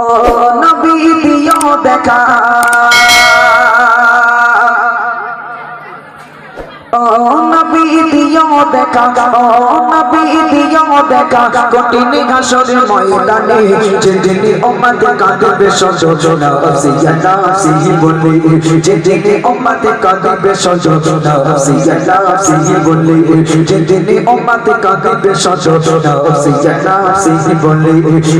ও নবী দিও দেখা ও নবী দিও দেখা ও নবী দিও দেখা কঠিন ঘাসরের ময়দানে যেদিনে উম্মত কাঁদবে সজনা সিয়া নাফসি বলে যেদিনে উম্মত কাঁদবে সজনা সিয়া নাফসি বলে যেদিনে উম্মত কাঁদবে সজনা সিয়া নাফসি বলে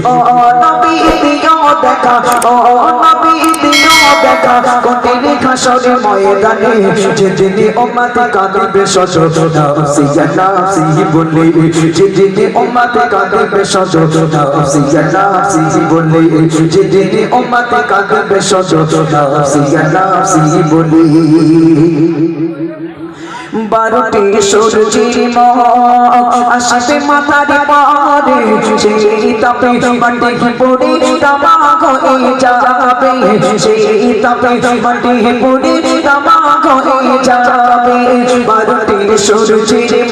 ও নবী দিও দেখা। ও নবী দিও দেখা। কঠিন ঘাসরের ময়দানে যেদিনে উম্মত কাঁদবে সজনা সিয়া নাফসি বলে। যেদিনে উম্মত কাঁদবে সজনা সিয়া নাফসি বলে। যেদিনে উম্মত কাঁদবে সজনা সিয়া নাফসি বলে। বারোটি সূর্যের আসবে মাথার পারে সেই তাপে মাটি পড়ে তামাক হয়ে যাবে সেই তাপে মাটি পড়ে তামাক হয়ে যাবে। বারোটি সূর্যের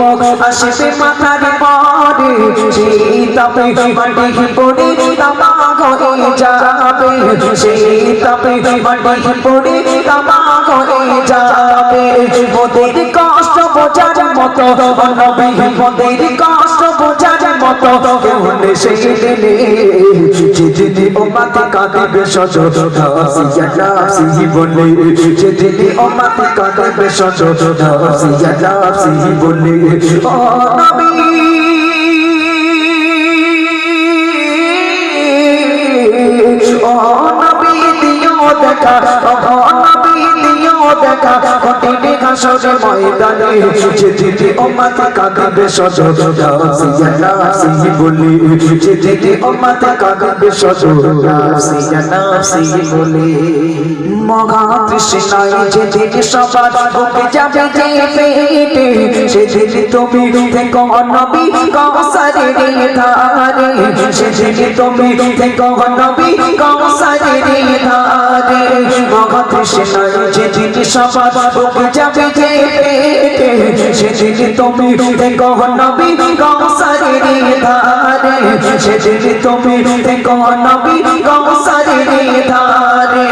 আসবে মাথার পারে সেই তাপে মাটি পড়ে তামাক হয়ে যাবে সেই তাপে মাটি পড়ে তামাক হয়ে যাবে। মোদের বোঝার মতো নবী মোদের কষ্ট বোঝার মতো কেউ সেই দিনে। যেদিনে উম্মতে কাঁদবে সজদা সিয়া নাফসি বলে যেদিনে উম্মতে কাঁদবে সজদা সিয়া নাফসি বলে ও নবী ও নবী দিও দেখা ও নবী দিও দেখা। কঠিন ময়দানে যেদিনে উম্মত কাঁদবে সজদা নাফসি বলে যেদিনে উম্মত কাঁদবে সজদা সিয়া নাফসি বলে। মগা তৃষ্ণায় যেদিন সবার বুকে যাবে যে পেটে, সেদিন তুমি থেকো নবী কৌসারের ধারে, সেদিন তুমি থেকো নবী কৌসারের ধারে। মগা তৃষ্ণায় যেদিন সবার বুকে যাবে সেদিন তুমি থেকো নবী কৌসারের ধারে সেদিন তুমি থেকো নবী কৌসারের ধারে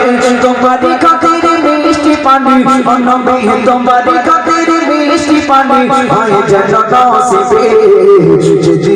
তোমারি খাতির মিষ্টি পানি নবী তোমারি খাতির মিষ্টি পানি হয় যেন নসিবে যেদিনে